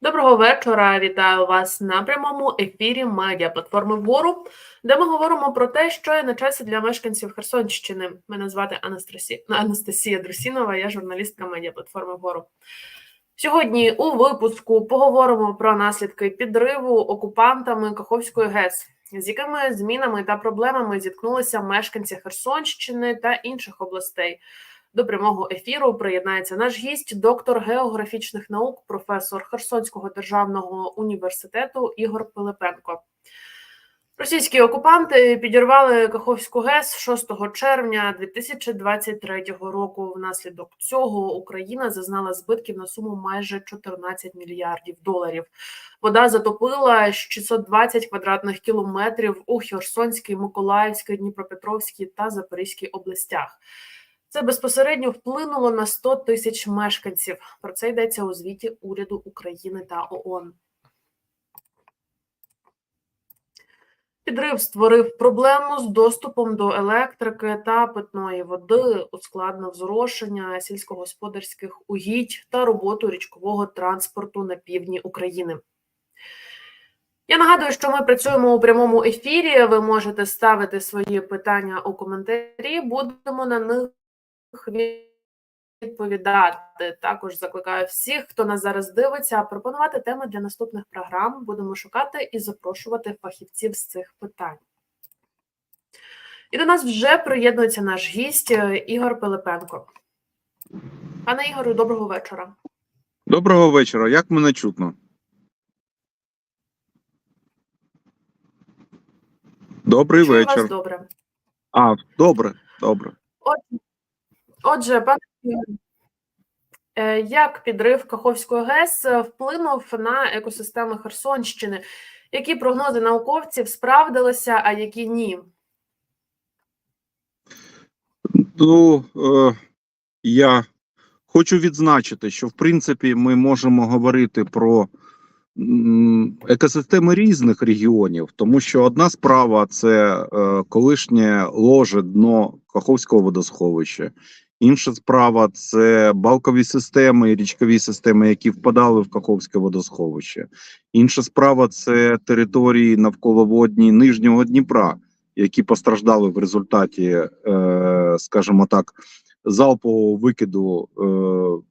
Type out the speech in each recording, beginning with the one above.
Доброго вечора. Вітаю вас на прямому ефірі медіаплатформи Вору, де ми говоримо про те, що є на часі для мешканців Херсонщини. Мене звати Анастасія, Анастасія Друсінова, я журналістка медіаплатформи Вору. Сьогодні у випуску поговоримо про наслідки підриву окупантами Каховської ГЕС, з якими змінами та проблемами зіткнулися мешканці Херсонщини та інших областей. До прямого ефіру приєднається наш гість, доктор географічних наук, професор Херсонського державного університету Ігор Пилипенко. Російські окупанти підірвали Каховську ГЕС 6 червня 2023 року. Внаслідок цього Україна зазнала збитків на суму майже 14 мільярдів доларів. Вода затопила 620 квадратних кілометрів у Херсонській, Миколаївській, Дніпропетровській та Запорізькій областях. Це безпосередньо вплинуло на 100 тисяч мешканців. Про це йдеться у звіті уряду України та ООН. Підрив створив проблему з доступом до електрики та питної води, ускладнив зрошення сільськогосподарських угідь та роботу річкового транспорту на півдні України. Я нагадую, що ми працюємо у прямому ефірі. Ви можете ставити свої питання у коментарі. Будемо на них відповідати. Також закликаю всіх, хто нас зараз дивиться, пропонувати теми для наступних програм. Будемо шукати і запрошувати фахівців з цих питань. І до нас вже приєднується наш гість е, Ігор Пилипенко. Пане Ігорю, доброго вечора. Доброго вечора. Як мене чутно? Добрий Чую вечір. вас добре. А, добре, добре. Отже, пане е, як підрив Каховської ГЕС е, вплинув на екосистеми Херсонщини? Які прогнози науковців справдилися, а які ні? Ну, е, я хочу відзначити, що в принципі ми можемо говорити про екосистеми різних регіонів, тому що одна справа це колишнє ложе дно Каховського водосховища. Інша справа це балкові системи і річкові системи, які впадали в Каховське водосховище. Інша справа це території навколоводні Нижнього Дніпра, які постраждали в результаті, е, скажімо так, залпового викиду е,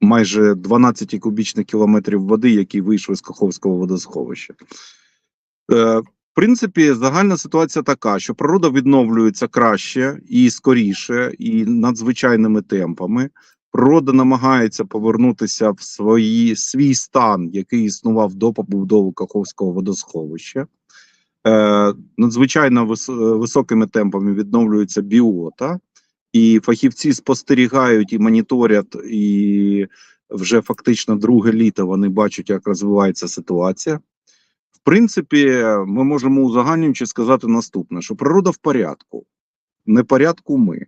майже 12 кубічних кілометрів води, які вийшли з Каховського водосховища. В принципі, загальна ситуація така, що природа відновлюється краще і скоріше, і надзвичайними темпами. Природа намагається повернутися в свої, свій стан, який існував до побудови Каховського водосховища. Е, надзвичайно вис, високими темпами відновлюється біота, і фахівці спостерігають і моніторять, і вже фактично друге літо вони бачать, як розвивається ситуація. Принципі, ми можемо узагальнюючи сказати наступне: що природа в порядку, не порядку ми.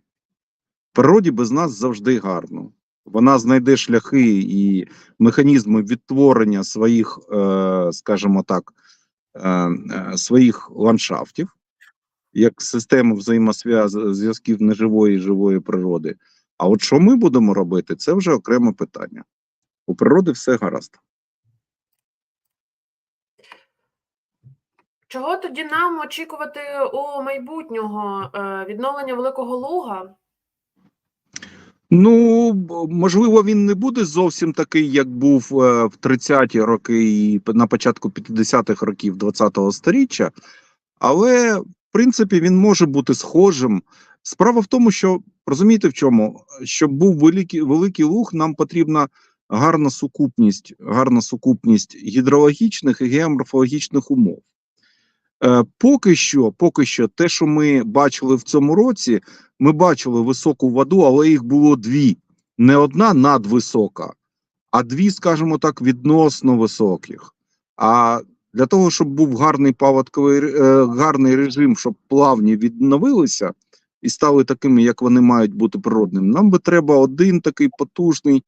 Природі без нас завжди гарно. Вона знайде шляхи і механізми відтворення своїх, е, скажімо так, е, е, своїх ландшафтів, як систему взаємозв'язків неживої і живої природи. А от що ми будемо робити, це вже окреме питання. У природи все гаразд. Чого тоді нам очікувати у майбутнього е, відновлення Великого Луга? Ну, можливо, він не буде зовсім такий, як був е, в 30-ті роки і на початку 50-х років 20-го сторіччя, але в принципі він може бути схожим. Справа в тому, що розумієте в чому? Щоб був великий, великий луг, нам потрібна гарна сукупність, гарна сукупність гідрологічних і геоморфологічних умов. Е, поки що, поки що, те, що ми бачили в цьому році, ми бачили високу воду, але їх було дві. Не одна надвисока, а дві, скажімо так, відносно високих. А для того, щоб був гарний паводковий е, гарний режим, щоб плавні відновилися і стали такими, як вони мають бути природними, нам би треба один такий потужний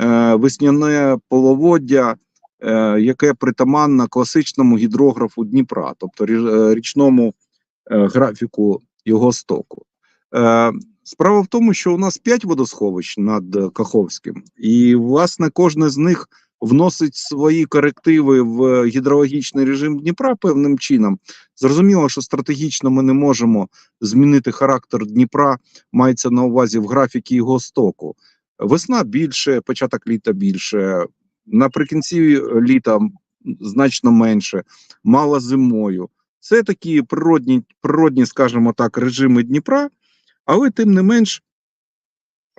е, весняне половоддя, яке притаманно класичному гідрографу Дніпра, тобто е, річному е, графіку його стоку. Е, Справа в тому, що у нас п'ять водосховищ над е, Каховським, і власне кожне з них вносить свої корективи в гідрологічний режим Дніпра певним чином. Зрозуміло, що стратегічно ми не можемо змінити характер Дніпра, мається на увазі в графіки його стоку. Весна більше, початок літа більше, наприкінці літа значно менше, мало зимою. Це такі природні, природні, скажімо так, режими Дніпра, але тим не менш,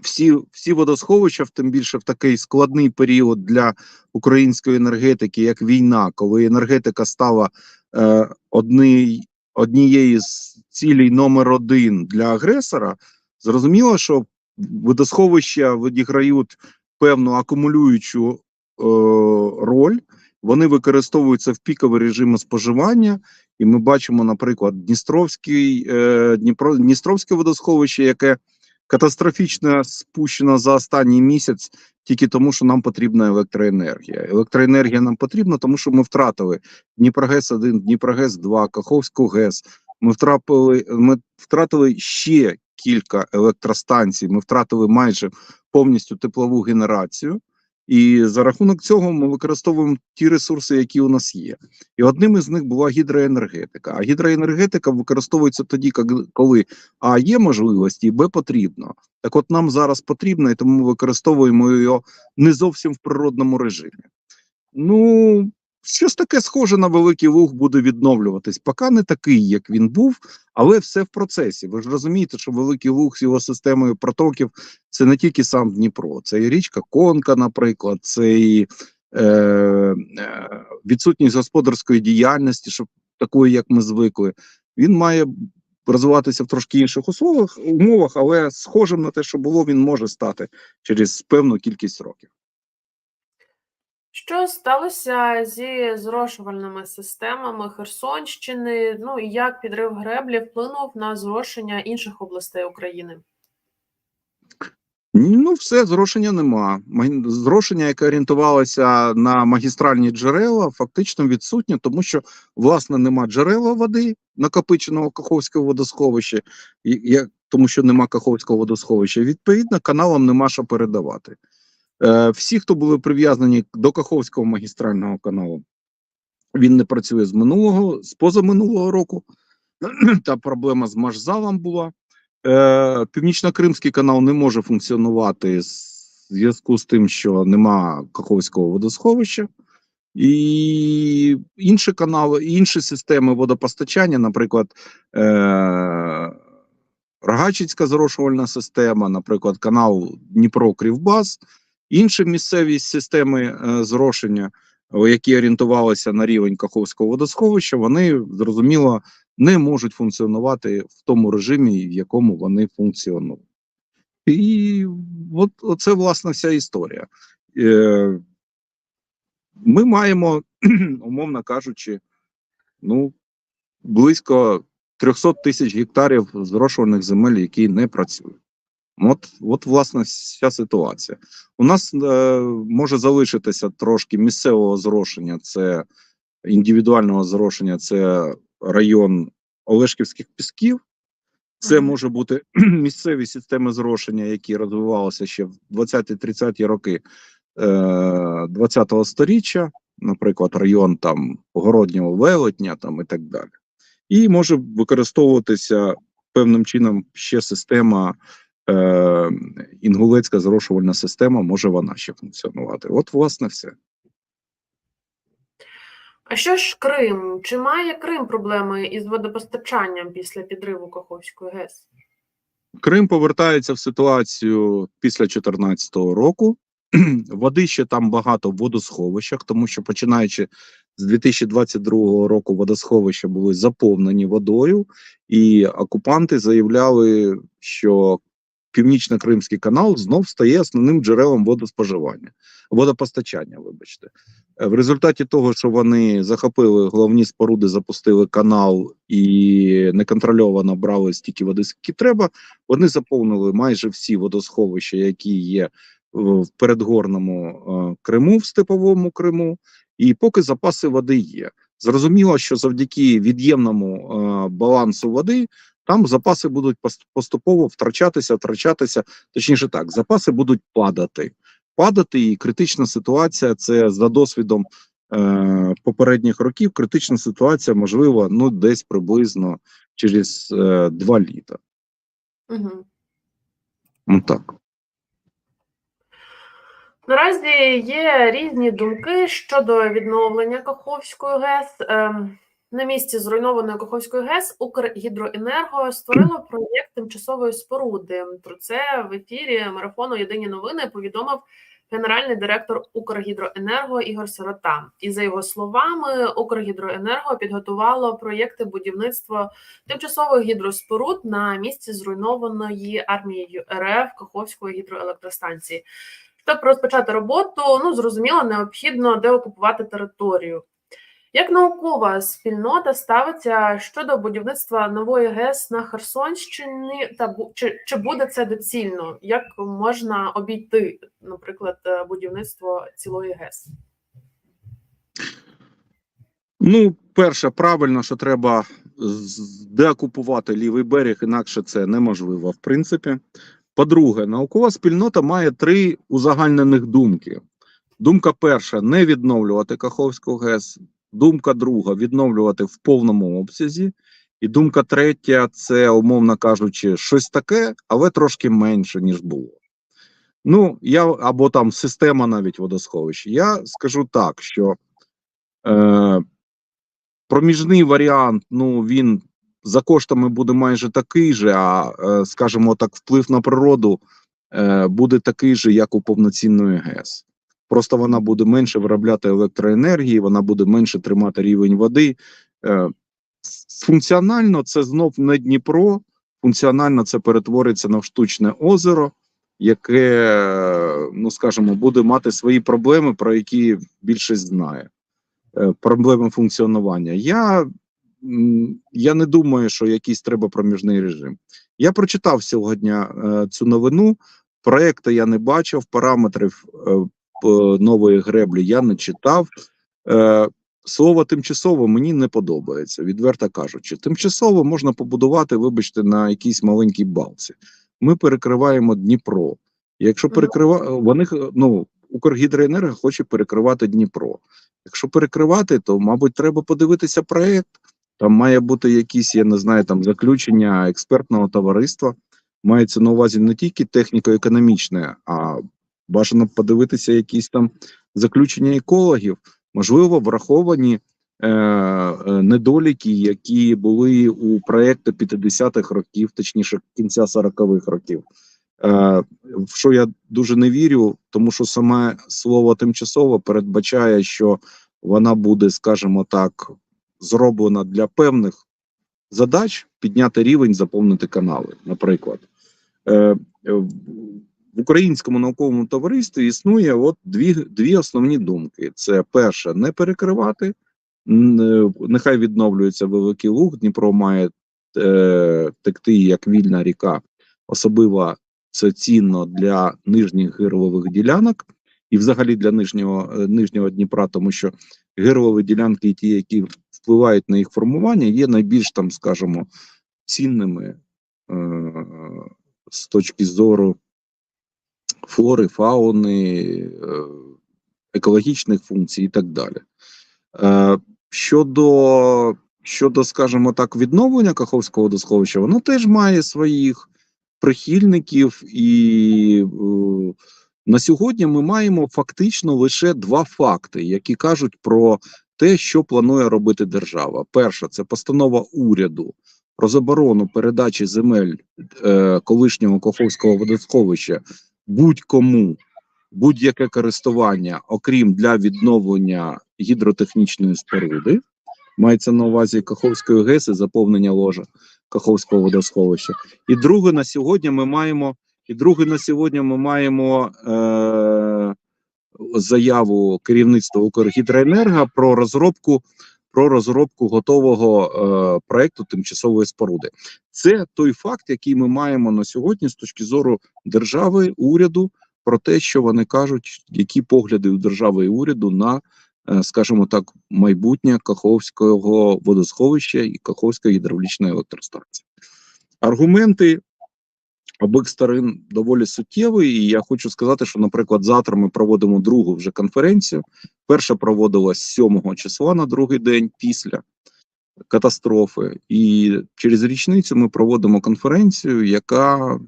всі, всі водосховища, тим більше в такий складний період для української енергетики, як війна, коли енергетика стала е, одні, однією з цілей номер один для агресора, зрозуміло, що водосховища відіграють певну акумулюючу е, роль. Вони використовуються в пікові режими споживання, і ми бачимо, наприклад, Дністровський, е, Дніпро, Дністровське водосховище, яке катастрофічно спущено за останній місяць, тільки тому, що нам потрібна електроенергія. Електроенергія нам потрібна, тому що ми втратили Дніпрогес 1 Дніпрогес 2 Каховську ГЕС. Ми втратили, ми втратили ще кілька електростанцій. Ми втратили майже повністю теплову генерацію. І за рахунок цього ми використовуємо ті ресурси, які у нас є. І одним із них була гідроенергетика. А гідроенергетика використовується тоді, коли а є можливості, і б потрібно. Так, от нам зараз потрібно, і тому ми використовуємо його не зовсім в природному режимі. Ну, щось таке схоже на великий луг буде відновлюватись. Поки не такий, як він був, але все в процесі. Ви ж розумієте, що великий луг з його системою протоків це не тільки сам Дніпро, це і річка Конка, наприклад, це і е, е, відсутність господарської діяльності, щоб такої, як ми звикли. Він має розвиватися в трошки інших условах, умовах, але схожим на те, що було, він може стати через певну кількість років. Що сталося зі зрошувальними системами Херсонщини? Ну і як підрив греблі вплинув на зрошення інших областей України? Ну, все, зрошення нема. Зрошення, яке орієнтувалося на магістральні джерела, фактично відсутнє, тому що, власне, нема джерела води накопиченого Каховського водосховища, і- тому що нема Каховського водосховища. Відповідно, каналам нема що передавати. Е, всі, хто були прив'язані до Каховського магістрального каналу, він не працює з минулого, з позаминулого року. Та проблема з машзалом була. Е, Північно-Кримський канал не може функціонувати з зв'язку з тим, що нема Каховського водосховища, і інші канали, інші системи водопостачання, наприклад, е, Рогачицька зрошувальна система, наприклад, канал Дніпро-Кривбас, інші місцеві системи е, зрошення, які орієнтувалися на рівень Каховського водосховища, вони зрозуміло не можуть функціонувати в тому режимі, в якому вони функціонують. І от оце власне вся історія. Е, ми маємо, умовно кажучи, ну, близько 300 тисяч гектарів зрошувальних земель, які не працюють. От, от власне, вся ситуація. У нас е, може залишитися трошки місцевого зрошення, це індивідуального зрошення, це район Олешківських пісків. Це може бути місцеві системи зрошення, які розвивалися ще в 20-30-ті роки е, 20-го сторіччя, наприклад, район там Городнього Велетня там і так далі. І може використовуватися певним чином ще система е, інгулецька зрошувальна система, може вона ще функціонувати. От, власне, все. А що ж Крим? Чи має Крим проблеми із водопостачанням після підриву Каховської ГЕС? Крим повертається в ситуацію після 2014 року. Води ще там багато в водосховищах, тому що починаючи з 2022 року водосховища були заповнені водою, і окупанти заявляли, що Північно-Кримський канал знов стає основним джерелом водоспоживання, водопостачання. Вибачте, в результаті того, що вони захопили головні споруди, запустили канал і неконтрольовано брали стільки води, скільки треба. Вони заповнили майже всі водосховища, які є в передгорному е, Криму, в степовому Криму, і поки запаси води є. Зрозуміло, що завдяки від'ємному е, балансу води там запаси будуть поступово втрачатися, втрачатися, точніше так, запаси будуть падати. падати. І критична ситуація це за досвідом е, попередніх років. Критична ситуація можливо ну десь приблизно через е, два літа. Угу. Ну так. Наразі є різні думки щодо відновлення Каховської ГЕС. Ем, На місці зруйнованої Каховської ГЕС Укргідроенерго створило проєкт тимчасової споруди. Про це в ефірі марафону Єдині новини повідомив генеральний директор Укргідроенерго Ігор Сирота. І за його словами, Укргідроенерго підготувало проєкти будівництва тимчасових гідроспоруд на місці зруйнованої армією РФ Каховської гідроелектростанції. Щоб розпочати роботу, ну зрозуміло, необхідно деокупувати територію. Як наукова спільнота ставиться щодо будівництва нової ГЕС на Херсонщині, та чи, чи буде це доцільно? Як можна обійти, наприклад, е, будівництво цілої ГЕС? Ну, перше, правильно, що треба деокупувати лівий берег, інакше це неможливо, в принципі. По-друге, наукова спільнота має три узагальнених думки. Думка перша не відновлювати Каховську ГЕС. Думка друга відновлювати в повному обсязі. І думка третя це, умовно кажучи, щось таке, але трошки менше, ніж було. Ну, я або там система навіть водосховища. Я скажу так, що е, проміжний варіант, ну він за коштами буде майже такий же, а е, скажімо так, вплив на природу е, буде такий же, як у повноцінної ГЕС. Просто вона буде менше виробляти електроенергії, вона буде менше тримати рівень води. Е, Функціонально це знов не Дніпро, функціонально це перетвориться на штучне озеро, яке, ну скажімо, буде мати свої проблеми, про які більшість знає. Е, Проблеми функціонування. Я, я не думаю, що якийсь треба проміжний режим. Я прочитав сьогодні е, цю новину. Проекти я не бачив, параметрів нової греблі я не читав. Е, Слово тимчасово мені не подобається, відверто кажучи. Тимчасово можна побудувати, вибачте, на якійсь маленькій балці. Ми перекриваємо Дніпро. Якщо Мгм. перекрива... вони ну, Укргідроенерго хоче перекривати Дніпро. Якщо перекривати, то, мабуть, треба подивитися проект. Там має бути якісь, я не знаю, там заключення експертного товариства. Мається на увазі не тільки техніко-економічне, а бажано подивитися якісь там заключення екологів, можливо, враховані е, е, недоліки, які були у проєкту 50-х років, точніше, кінця 40-х років. Е, в що я дуже не вірю, тому що саме слово тимчасово передбачає, що вона буде, скажімо так, зроблена для певних задач підняти рівень, заповнити канали, наприклад. Е, е, в українському науковому товаристві існує от дві, дві основні думки: це перше, не перекривати, е, нехай відновлюється Великий Луг, Дніпро має е, текти як вільна ріка, особливо це цінно для нижніх гирлових ділянок і взагалі для нижнього, е, нижнього Дніпра, тому що гирлові ділянки, і ті, які впливають на їх формування, є найбільш там, скажімо, цінними е, з точки зору флори, фауни, е, екологічних функцій і так далі. Е, щодо, щодо, скажімо так, відновлення Каховського водосховища, воно теж має своїх прихильників, і е, на сьогодні ми маємо фактично лише два факти, які кажуть про те, що планує робити держава. Перша це постанова уряду про заборону передачі земель е, колишнього Каховського водосховища будь-кому будь-яке користування, окрім для відновлення гідротехнічної споруди, мається на увазі Каховської ГЕС і заповнення ложа Каховського водосховища. І друге на сьогодні ми маємо. І друге на сьогодні ми маємо е, заяву керівництва Укргідроенерго про розробку про розробку готового е, проекту тимчасової споруди. Це той факт, який ми маємо на сьогодні з точки зору держави, уряду, про те, що вони кажуть, які погляди у держави і уряду на, е, скажімо так, майбутнє Каховського водосховища і Каховської гідравлічної електростанції. Аргументи обик сторін доволі суттєвий. І я хочу сказати, що, наприклад, завтра ми проводимо другу вже конференцію. Перша проводилась 7 числа на другий день після катастрофи, і через річницю ми проводимо конференцію, яка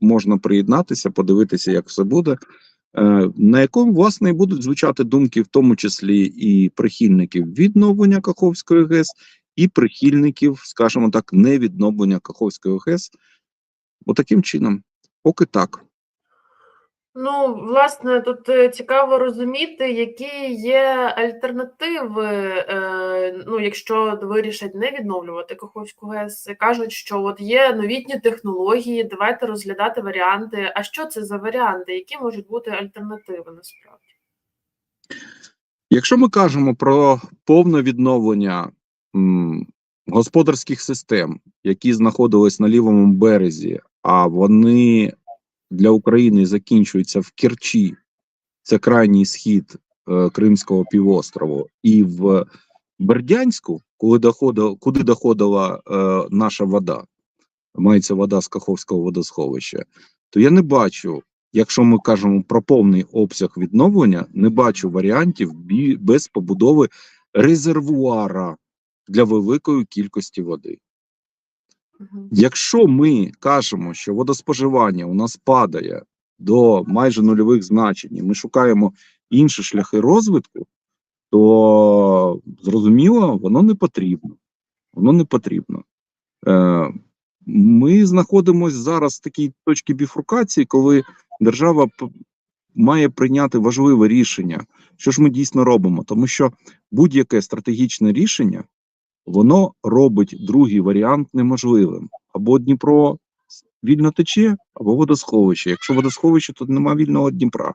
можна приєднатися, подивитися, як все буде. е, На якому власне будуть звучати думки, в тому числі і прихильників відновлення Каховської ГЕС, і прихильників, скажімо так, невідновлення Каховської ГЕС. Отаким чином, поки так. Ну, власне, тут е, цікаво розуміти, які є альтернативи, е, ну, якщо вирішать не відновлювати Каховську ГЕС. Кажуть, що от є новітні технології, давайте розглядати варіанти. А що це за варіанти? Які можуть бути альтернативи насправді? Якщо ми кажемо про повне відновлення господарських систем, які знаходились на лівому березі, а вони для України закінчуються в Керчі, це крайній схід е, Кримського півострову, і в Бердянську, коли доходила, куди доходила е, наша вода, мається вода з Каховського водосховища, то я не бачу якщо ми кажемо про повний обсяг відновлення, не бачу варіантів без побудови резервуара для великої кількості води. Якщо ми кажемо, що водоспоживання у нас падає до майже нульових значень, і ми шукаємо інші шляхи розвитку, то зрозуміло, воно не потрібно. Воно не потрібно. Е, ми знаходимося зараз в такій точці біфуркації, коли держава має прийняти важливе рішення, що ж ми дійсно робимо, тому що будь-яке стратегічне рішення воно робить другий варіант неможливим. Або Дніпро вільно тече, або водосховище. Якщо водосховище, то немає вільного Дніпра.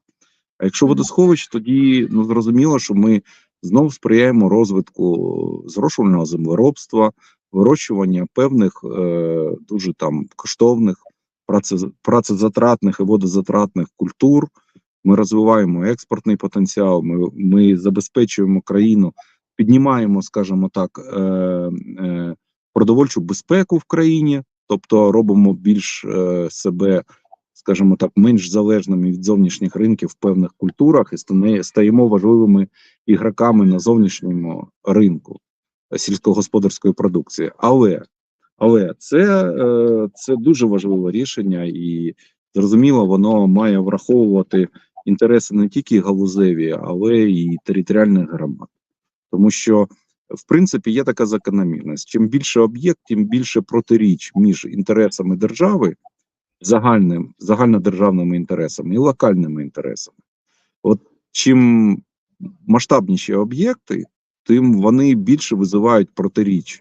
А якщо водосховище, тоді ну зрозуміло, що ми знов сприяємо розвитку зрошувального землеробства, вирощування певних е, дуже там коштовних праце, працезатратних і водозатратних культур. Ми розвиваємо експортний потенціал. Ми, ми забезпечуємо країну, піднімаємо, скажімо так, е, е, продовольчу безпеку в країні, тобто робимо більш е, себе, скажімо так, менш залежними від зовнішніх ринків в певних культурах і стаємо важливими ігроками на зовнішньому ринку сільськогосподарської продукції. Але але це, е, це дуже важливе рішення, і зрозуміло, воно має враховувати інтереси не тільки галузеві, але і територіальних громад. Тому що, в принципі, є така закономірність: чим більше об'єкт, тим більше протиріч між інтересами держави, загальним, загальнодержавними інтересами і локальними інтересами. От чим масштабніші об'єкти, тим вони більше визивають протиріч,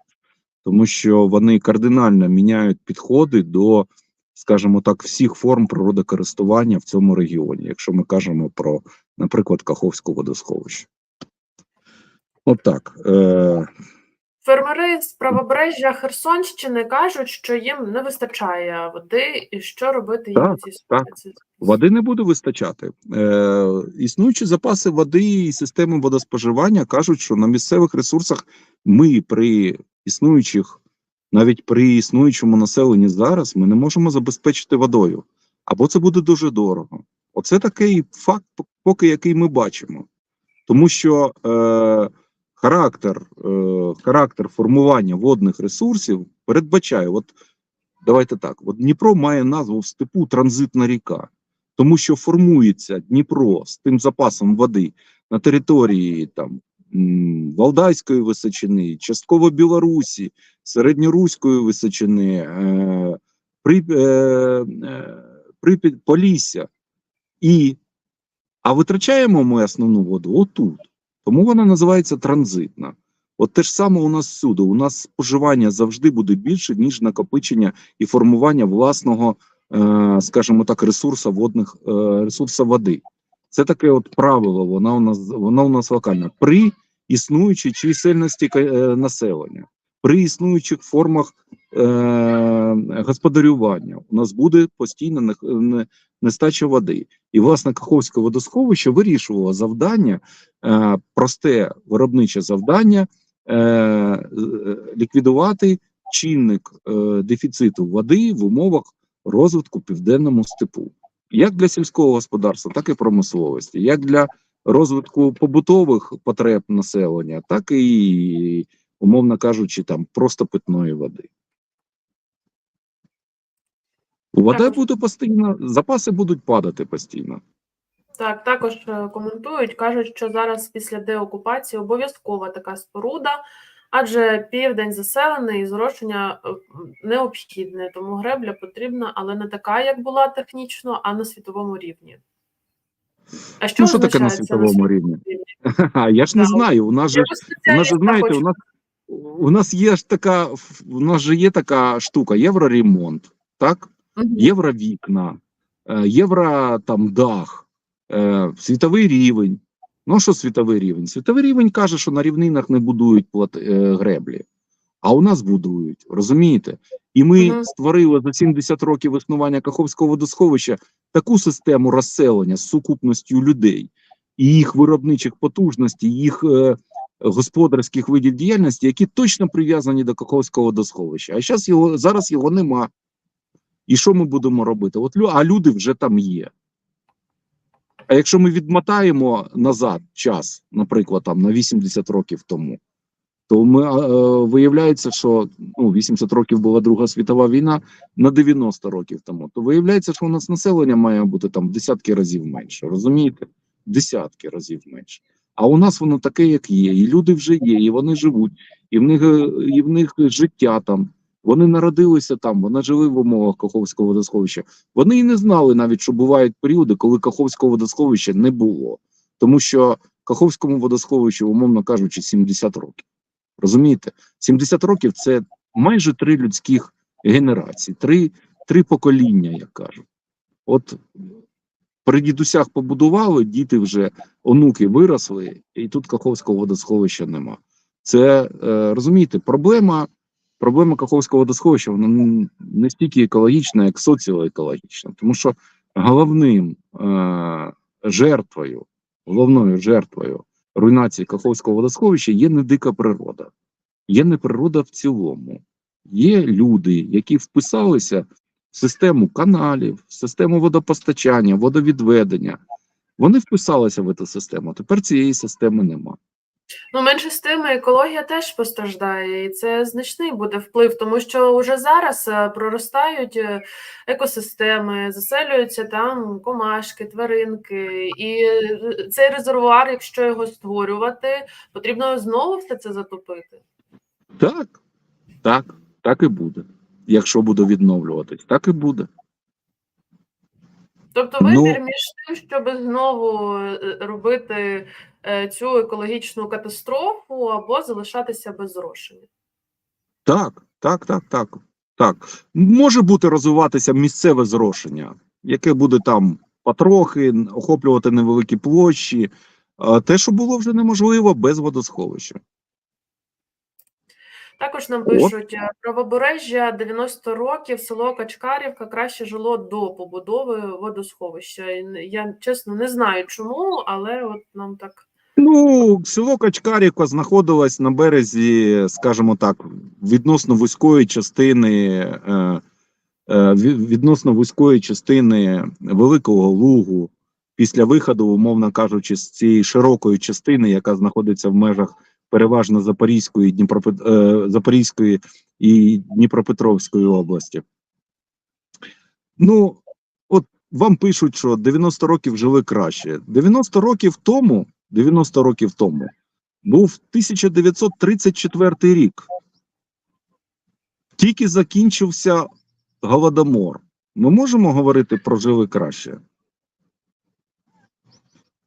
тому що вони кардинально міняють підходи до, скажімо так, всіх форм природокористування в цьому регіоні, якщо ми кажемо про, наприклад, Каховське водосховище. От так. Е, Фермери з правобережжя Херсонщини кажуть, що їм не вистачає води, і що робити їм Так, цій так. Води не буде вистачати. Е, існуючі запаси води і системи водоспоживання кажуть, що на місцевих ресурсах ми при існуючих, навіть при існуючому населенні зараз, ми не можемо забезпечити водою. Або це буде дуже дорого. Оце такий факт, поки який ми бачимо. Тому що е, характер, е, характер формування водних ресурсів передбачає, от давайте так: от Дніпро має назву в степу транзитна ріка тому що формується Дніпро з тим запасом води на території там Валдайської височини, частково Білорусі, середньоруської височини, е, при, е, е, Прип'ять, Полісся. І, а витрачаємо ми основну воду отут. Тому вона називається транзитна. От те ж саме у нас всюди. У нас споживання завжди буде більше, ніж накопичення і формування власного е, скажімо так, ресурсу водних е, ресурсу води. Це таке от правило, вона у нас вона у нас локальна при існуючій чисельності е, населення, при існуючих формах господарювання. У нас буде не, нестача води. І власне Каховське водосховище вирішувало завдання, е, просте виробниче завдання е, е, ліквідувати чинник е, дефіциту води в умовах розвитку південному степу, як для сільського господарства, так і промисловості, як для розвитку побутових потреб населення, так і, умовно кажучи, там просто питної води. Вода Також. буде постійно, запаси будуть падати постійно. Так, також е, коментують, кажуть, що зараз після деокупації обов'язкова така споруда, адже південь заселений і зрошення е, необхідне, тому гребля потрібна, але не така, як була технічно, а на світовому рівні. А що ну, що таке на світовому рівні? рівні? Я ж не Так, знаю. У нас же У нас же, знаєте, хочу. у нас у нас є ж така, у нас же є така штука: євроремонт, так? Євровікна, євро там дах, е, світовий рівень. Ну що світовий рівень? Світовий рівень каже, що на рівнинах не будують плат, е, греблі, а у нас будують, розумієте? І ми Мгм. створили за 70 років існування Каховського водосховища таку систему розселення з сукупністю людей і їх виробничих потужностей, їх е, господарських видів діяльності, які точно прив'язані до Каховського водосховища. А зараз його зараз його нема. І що ми будемо робити? От а люди вже там є. А якщо ми відмотаємо назад час, наприклад, там на 80 років тому, то ми е, виявляється, що ну 80 років була Друга світова війна на 90 років тому. То виявляється, що у нас населення має бути там десятки разів менше. Розумієте? Десятки разів менше. А у нас воно таке, як є, і люди вже є, і вони живуть, і в них і в них життя там. Вони народилися там, вони жили в умовах Каховського водосховища. Вони і не знали навіть, що бувають періоди, коли Каховського водосховища не було, тому що Каховському водосховищу, умовно кажучи, 70 років. Розумієте, 70 років це майже три людських генерації, три, три покоління, як кажуть. От при дідусях побудували, діти вже онуки виросли, і тут Каховського водосховища нема. Це е, розумієте, проблема. Проблема Каховського водосховища вона не- стільки екологічна, як соціоекологічна, тому що головним е, жертвою, головною жертвою руйнації Каховського водосховища є не дика природа, є не природа в цілому. Є люди, які вписалися в систему каналів, в систему водопостачання, водовідведення. Вони вписалися в цю систему. Тепер цієї системи нема. Ну, менше з тим, екологія теж постраждає, і це значний буде вплив, тому що вже зараз е, проростають е, екосистеми, заселюються там комашки, тваринки, і е, цей резервуар, якщо його створювати, потрібно знову все це затопити. Так, так, так і буде. Якщо буде відновлюватись, так і буде. Тобто Ну- вибір між тим, щоб знову е, робити е, цю екологічну катастрофу або залишатися без зрошення. Так, так, так, так. Так. Може бути розвиватися місцеве зрошення, яке буде там потрохи охоплювати невеликі площі. Те, що було вже неможливо без водосховища. Також нам пишуть е, правобережжя 90 років, село Качкарівка краще жило до побудови водосховища. Я чесно не знаю чому, але от нам так. Ну, село Качкарівка знаходилось на березі, скажімо так, відносно вузької частини, е, е, ві- відносно вузької частини Великого Лугу, після виходу, умовно кажучи, з цієї широкої частини, яка знаходиться в межах переважно Запорізької, Дніпропет... е, Запорізької і Дніпропетровської області. Ну, от вам пишуть, що 90 років жили краще. 90 років тому, 90 років тому, був 1934 рік. Тільки закінчився голодомор. Ми можемо говорити про жили краще?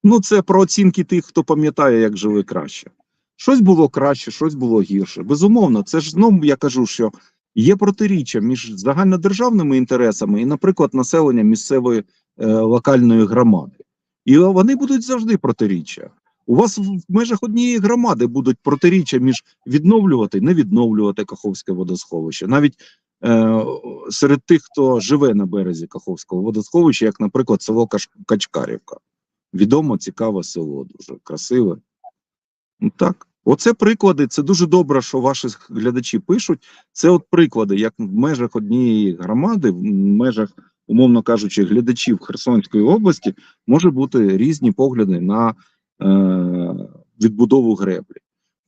Ну, це про оцінки тих, хто пам'ятає, як жили краще. Щось було краще, щось було гірше. Безумовно, це ж знову я кажу, що є протиріччя між загальнодержавними інтересами і, наприклад, населенням місцевої е, локальної громади. І вони будуть завжди протиріччя. У вас в межах однієї громади будуть протиріччя між відновлювати, не відновлювати Каховське водосховище. Навіть е, серед тих, хто живе на березі Каховського водосховища, як, наприклад, село Качкарівка. Відомо, цікаве село, дуже красиве. Ну так, Оце приклади. Це дуже добре, що ваші глядачі пишуть. Це от приклади, як в межах однієї громади, в межах, умовно кажучи, глядачів Херсонської області, може бути різні погляди на е, відбудову греблі.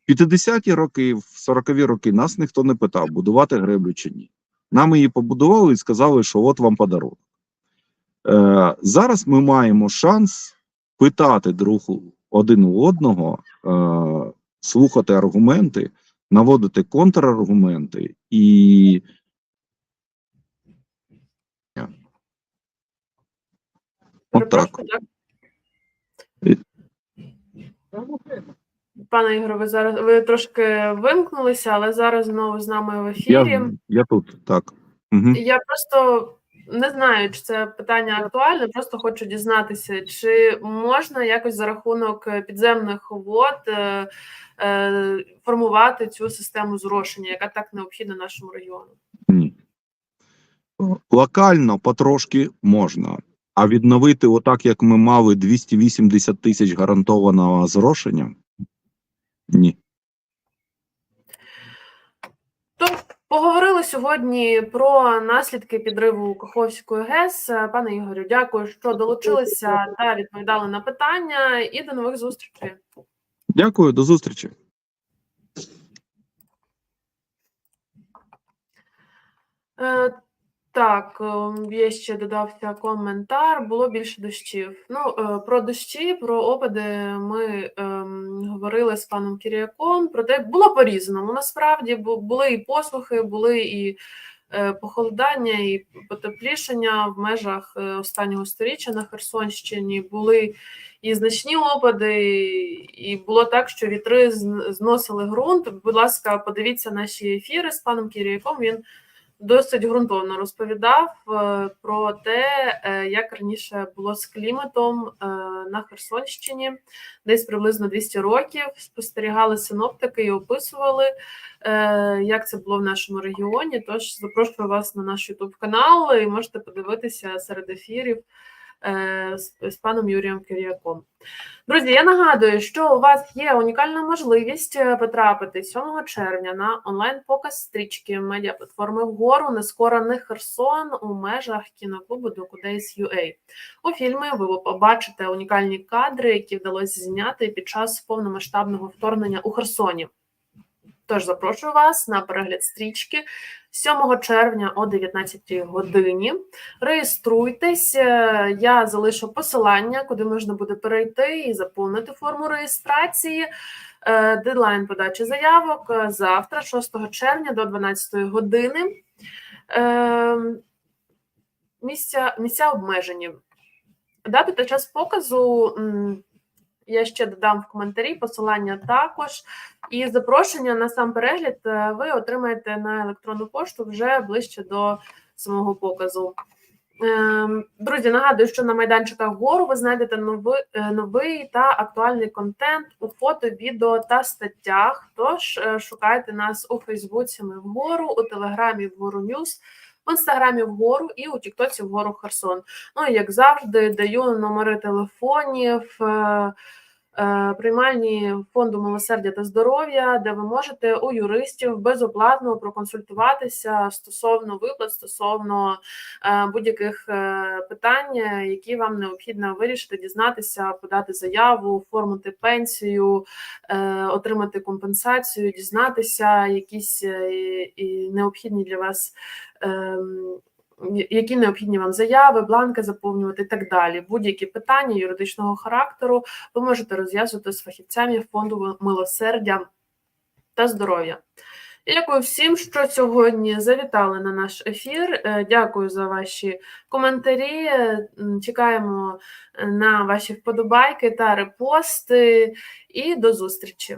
В 50-ті роки, в 40-ві роки нас ніхто не питав, будувати греблю чи ні. Нам її побудували і сказали, що от вам подарунок. Е, зараз ми маємо шанс питати друг один у одного, е, слухати аргументи, наводити контраргументи і. От так. Перепрошую, так? І- Пане Ігоре, ви зараз ви трошки вимкнулися, але зараз знову з нами в ефірі. Я, я тут, так. Угу. Я просто не знаю, чи це питання актуальне, просто хочу дізнатися, чи можна якось за рахунок е, підземних вод е, е, формувати цю систему зрошення, яка так необхідна нашому регіону. Ні. Локально потрошки можна. А відновити, отак, як ми мали 280 тисяч гарантованого зрошення? Ні. Тож поговорили сьогодні про наслідки підриву Каховської ГЕС. Пане Ігорю, дякую, що долучилися та відповідали на питання. І до нових зустрічей. Дякую, до зустрічі. Е, Так, е, є ще додався коментар. Було більше дощів. Ну, е, про дощі, про опади ми ем, говорили з паном Кіріяком. Проте було по-різному. Насправді були і посухи, були і е, похолодання, і потеплішення в межах е, останнього сторіччя на Херсонщині. Були і значні опади, і було так, що вітри зносили ґрунт. Будь ласка, подивіться наші ефіри з паном Кіріяком. Він досить ґрунтовно розповідав е, про те, е, як раніше було з кліматом е, на Херсонщині, десь приблизно 200 років. Спостерігали синоптики і описували, як це було в нашому регіоні. Тож запрошую вас на наш Ютуб канал і можете подивитися серед ефірів. Е, З, паном Юрієм Киріяком. Друзі, я нагадую, що у вас є унікальна можливість е, потрапити 7 червня на онлайн-показ стрічки медіаплатформи вгору Нескорений Херсон у межах кіноклубу Docudades.ua. У фільмі ви побачите унікальні кадри, які вдалося зняти під час повномасштабного вторгнення у Херсоні. Тож запрошую вас на перегляд стрічки 7 червня о 19 годині. Реєструйтесь, е, я залишу посилання, куди можна буде перейти і заповнити форму реєстрації. Е, Дедлайн подачі заявок е, завтра, 6 червня до 12 години. Місця, місця обмежені. Дату та час показу я ще додам в коментарі посилання також. І запрошення на сам перегляд е, ви отримаєте на електронну пошту вже ближче до самого показу. Ем, Друзі, нагадую, що на майданчиках вгору ви знайдете новий, новий та актуальний контент у фото, відео та статтях. Тож е, шукайте нас у Фейсбуці. Ми вгору, у Телеграмі вгору Ньюс, в інстаграмі вгору і у Тіктоці вгору Херсон. Ну і як завжди, даю номери телефонів. Е, Приймальні фонду милосердя та здоров'я, де ви можете у юристів безоплатно проконсультуватися стосовно виплат, стосовно е, будь-яких е, питань, які вам необхідно вирішити, дізнатися, подати заяву, оформити пенсію, отримати компенсацію, дізнатися якісь і необхідні для вас. Які необхідні вам заяви, бланки заповнювати і так далі. Будь-які питання юридичного характеру ви можете розв'язувати з фахівцями фонду милосердя та здоров'я. Дякую всім, що сьогодні завітали на наш ефір. Е, Дякую за ваші коментарі. Е, Чекаємо на ваші вподобайки та репости. І до зустрічі!